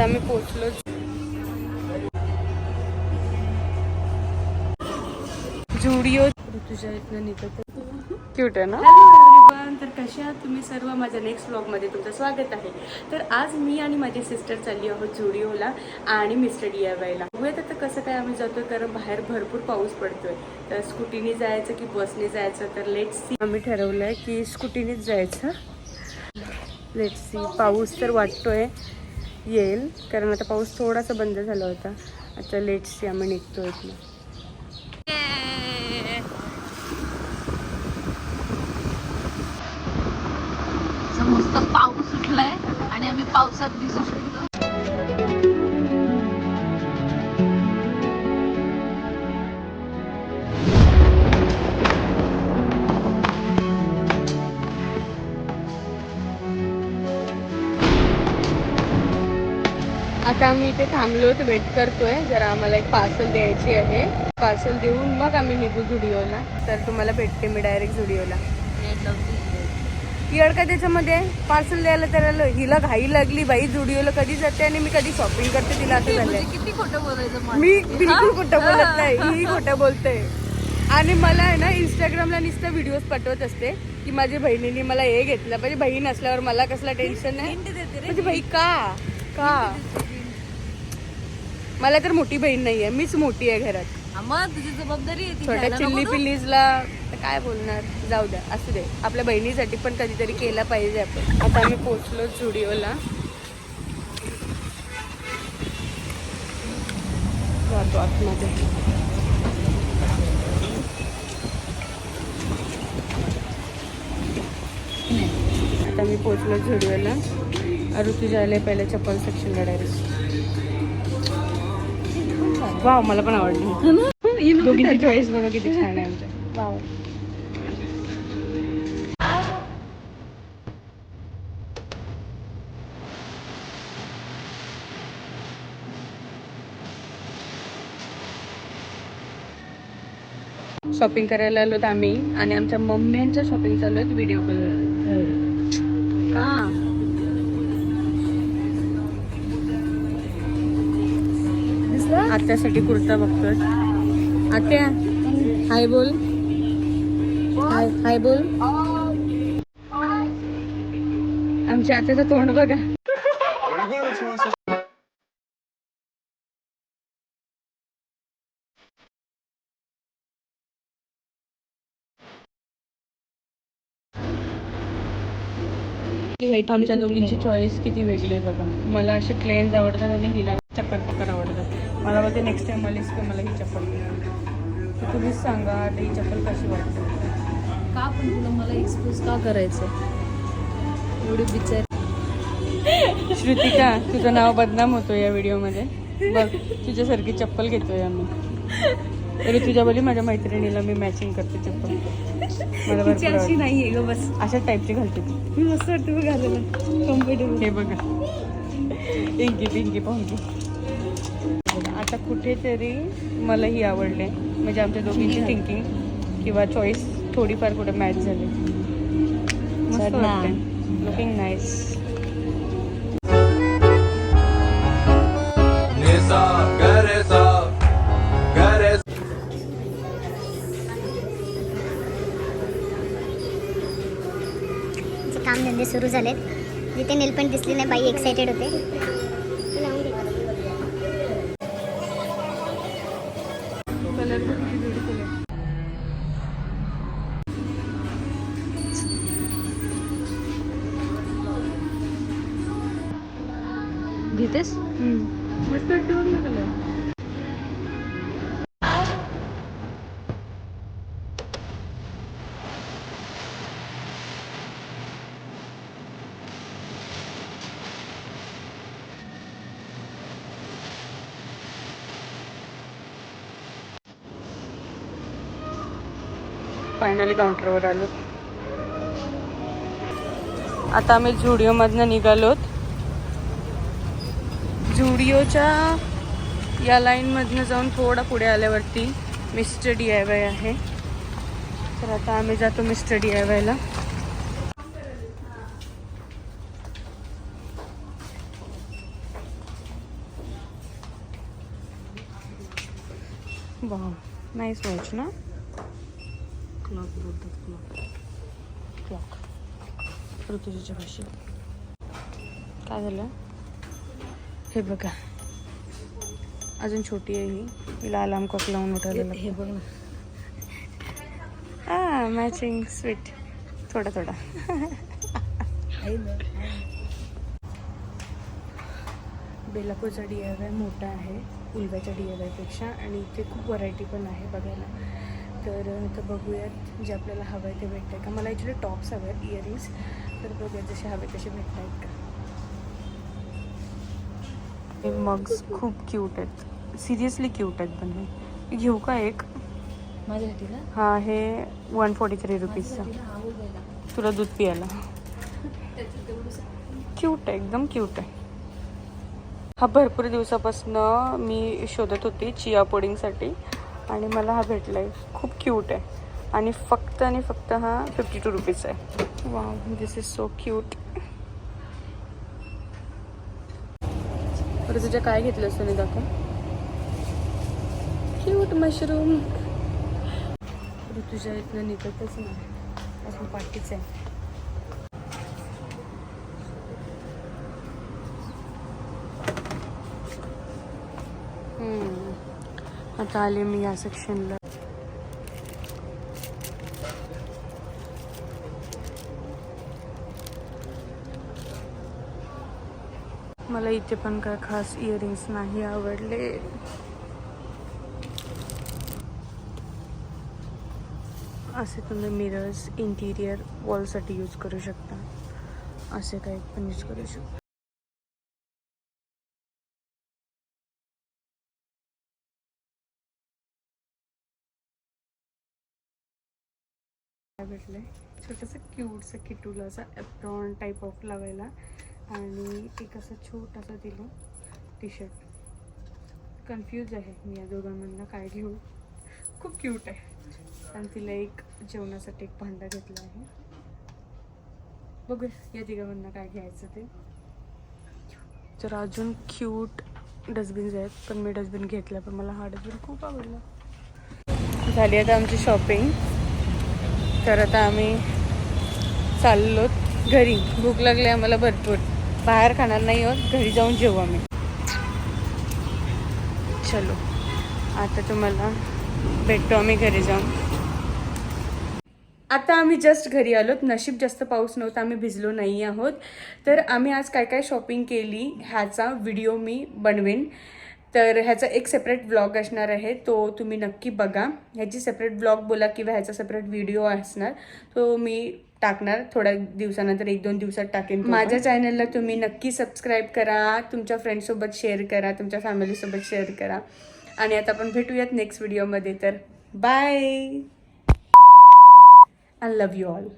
आता आम्ही पोचलो जुडिओ ऋतुजा इथनं निघत क्यूट आहे ना? तर कशा आहात तुम्ही सर्व? माझ्या नेक्स्ट ब्लॉगमध्ये तुमचं स्वागत आहे. तर आज मी आणि माझी सिस्टर चालली आहोत जुडिओला आणि मिस्टर डी वायला बघूयात आता कसं काय आम्ही जातोय कारण बाहेर भरपूर पाऊस पडतोय. तर स्कूटीने जायचं की बसने जायचं? तर लेट सी आम्ही ठरवलंय की स्कूटीनेच जायचं. लेट सी पाऊस तर वाटतोय. येईल. कारण आता पाऊस थोडासा बंद झाला होता. आता लेट्स आम्ही निघतो इथनं. मस्त पाऊस उठलाय आणि आम्ही पावसात भिजू शकतो. आता आम्ही इथे थांबलो तर वेट करतोय. जरा आम्हाला एक पार्सल द्यायची आहे. पार्सल देऊन मग आम्ही निघू झुडिओला तर तुम्हाला भेटते मी डायरेक्ट झुडिओला येड का त्याच्यामध्ये? पार्सल द्यायला त्याला हिला घाई लागली बाई झुडिओला कधी जाते आणि मी कधी शॉपिंग करते तिला असं झालंय. किती खोटं बोलायचं? मी बिलकुल खोटं बोलत नाही ही खोटं बोलते. आणि मला आहे ना इंस्टाग्रामला नुसतं व्हिडिओज पाठवत असते की माझ्या बहिणीने मला हे घेतलं. म्हणजे बहीण असल्यावर मला कसला टेन्शन नाही म्हणजे बाई का? का? मला तर मोठी बहीण नाहीये मीच मोठी आहे घरात. मग तुझी जबाबदारी आहे ती छोट्या चिल्ली नको ना? पिल्लीजला काय बोलणार? जाऊ द्या असू दे. आपल्या बहिणीसाठी पण कधीतरी केला पाहिजे आपण. आता आम्ही पोचलो झुडिओला. जातो आतमध्ये. आता मी पोचलो झुडिओला. ऋतुजा आले पहिल्या चप्पल सेक्शनला डायरेक्ट वाव मला पण आवडली. दोघींची चॉईस बघा किती छान आहे आमच्या. वाव. शॉपिंग करायला आलोत आम्ही आणि आमच्या मम्म्यांच्या शॉपिंग चालू आहेत व्हिडिओ कॉल का आत्यासाठी कुर्ता बघतोय. आत्या हाय बोल. हाय हाय बोल. आमच्या आत्याचं तोंड बघा. आमच्या दोघींची चॉईस किती वेगळी आहे बघा. मला असे प्लेन्स आवडतात आणि हिला चक्कर पक्कर आवडतात मला बोलते नेक्स्ट टाइम आलीस की मला ही चप्पल. तर तुम्हीच सांगा आता ही चप्पल कशी वाटते? का पण तुला मला एक्सपोज का करायचं एवढी बिचार. श्रुतिका तुझं नाव बदनाम होतो या व्हिडिओमध्ये. बघ तुझ्यासारखी चप्पल घेतोय आम्ही. तरी तुझ्या बोली माझ्या मैत्रिणीला मी मॅचिंग करते चप्पल. मला. नाहीये ग बस. अशा टाईपची घालते मी मस्त वाटते बघ घालायला कम्फर्टेबल हे बघा. पिंकी पिंकी. पाहुकी आता कुठेतरी मला ही आवडले. म्हणजे आमच्या दोघींची थिंकिंग किंवा चॉईस थोडीफार कुठे मॅच झाली. मस्त. वाटते लुकिंग नाईस कामधंदे सुरू झालेत जिथे नेलपंट दिसली नाही बाई एक्सायटेड होते. घेतेस? मस्त फायनली काउंटरवर आलो. आता आम्ही झुडिओमधनं निघालोत. झुडिओच्या या लाईनमधनं जाऊन थोडा पुढे आल्यावरती मिस्टर डी आय वाय आहे. तर आता आम्ही जातो मिस्टर डी आय वायला नाईस वॉच ना? क्लॉक क्लॉक क्लॉक ऋतुजीच्या भाषेत. काय झालं? हे बघा. अजून छोटी आहे ही. तिला अलार्म क्लॉक लावून उठायला हे बघ हा मॅचिंग स्वीट थोडा थोडा. बेलापूरचा डी आय वाय मोठा आहे उलव्याच्या डी आय वायपेक्षा आणि इथे खूप व्हरायटी पण आहे बघायला. तर आता बघूयात जे आपल्याला हवं आहे ते भेटतं आहे का? मला ॲक्च्युली टॉप्स हवे आहेत इयरिंग्स तर बघूयात जसे हवे तसे भेटत आहेत का? हे मग्स खूप क्यूट आहेत. सिरियसली क्यूट आहेत पण हे घेऊ का एक? माझ्यासाठी ना हा हे वन फोर्टी थ्री रुपीजचा. तुला दूध तेवढंसं क्यूट आहे एकदम क्यूट आहे. हा भरपूर दिवसापासून मी शोधत होती चिया पोडिंगसाठी आणि मला हा भेटला आहे खूप क्यूट आहे. आणि फक्त आणि फक्त हा फिफ्टी टू रुपीज आहे. वा दिस इज सो क्यूट बरं तुझ्या काय घेतलं असतं दाखव. क्यूट मशरूम तुझ्या इथनं निघतच नाही. अजून पाठीच आहे. आता आले मी या सेक्शनला मला इथे पण काय खास इयरिंग्स नाही आवडले. असे तुम्ही मिरर्स इंटिरियर वॉलसाठी यूज करू शकता. असे काही पण यूज करू शकता. काय भेटलंय? छोटंसं क्यूटचं किटूला असं एप्रॉन टाईप ऑफ लावायला. आणि एक असं छोटासा दिलं टी शर्ट कन्फ्यूज आहे मी या दोघांमधनं काय घेऊ. खूप क्यूट आहे. आणि तिला एक जेवणासाठी एक भांडा घेतला आहे. बघूया या तिघांमधनं काय घ्यायचं ते. तर अजून क्यूट डस्टबिन्स आहेत पण मी डस्टबिन घेतला पण मला हा डस्टबिन खूप आवडला. झाली आता आमची शॉपिंग तर आता आम्ही चाललो घरी. भूक लागली आम्हाला भरपूर. बाहेर खाणार नाही आहोत घरी जाऊन जेवू आम्ही. चलो. आता तुम्हाला भेटतो आम्ही घरी जाऊन. आता आम्ही जस्ट घरी आलोत. नशीब जास्त पाऊस नव्हता आम्ही भिजलो नाही आहोत. तर आम्ही आज काय काय शॉपिंग केली ह्याचा व्हिडिओ मी बनवेन. तर ह्याचा एक सेपरेट ब्लॉग असणार आहे. तो तुम्ही नक्की बघा. ह्याची सेपरेट ब्लॉग बोला किंवा ह्याचा सेपरेट व्हिडिओ असणार. तो मी टाकणार. थोड्या दिवसानंतर एक दोन दिवसात टाकेन माझ्या चॅनलला तुम्ही नक्की सबस्क्राईब करा. तुमच्या फ्रेंड्ससोबत शेअर करा. तुमच्या फॅमिलीसोबत शेअर करा. आणि आता आपण भेटूयात नेक्स्ट व्हिडिओमध्ये तर bye I love you all